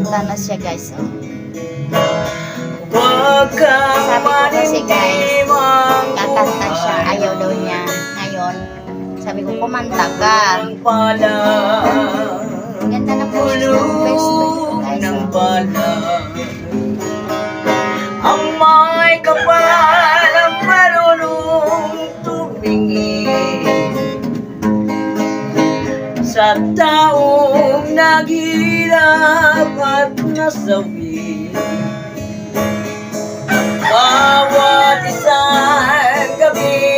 Bakla na siya guys. Oh. Sabi ko kasi guys, kakanta siya. Ayaw daw niya. Ngayon, sabi ko kumanta ka. Ang ganda ng boses ng best guys. Oh. Ang may kapal ang marunong tumingin sa taong naging hirap at nasawi. Bawat isang gabi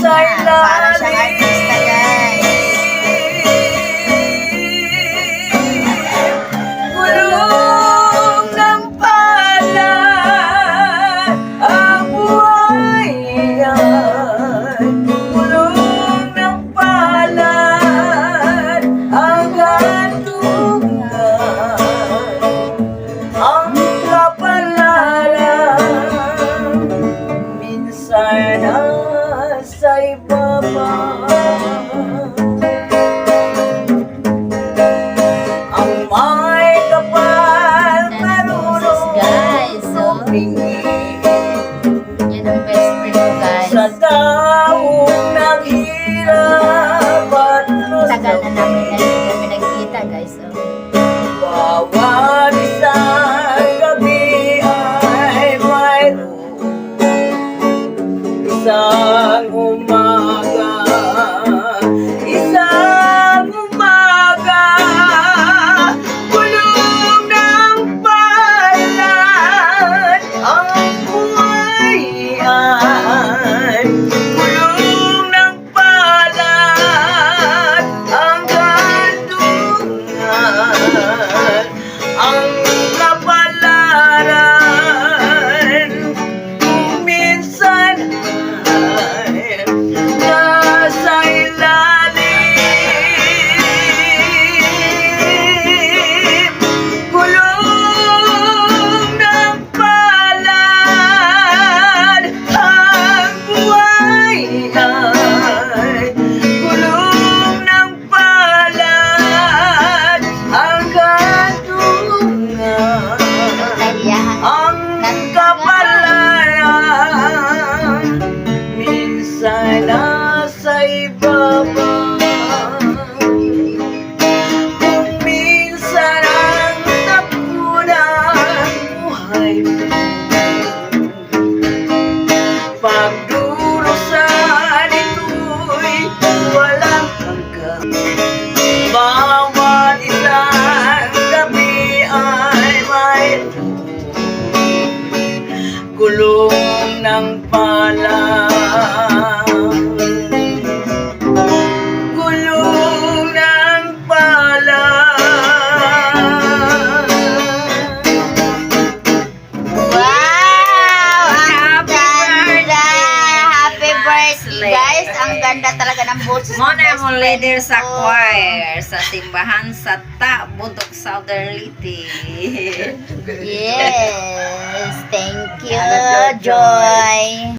sa ilang Stop. up. ganda talaga ng boses. Muna mo leader sa choir sa simbahan sa Ta, Buntok Southern Liti. yes. Thank you, Joy.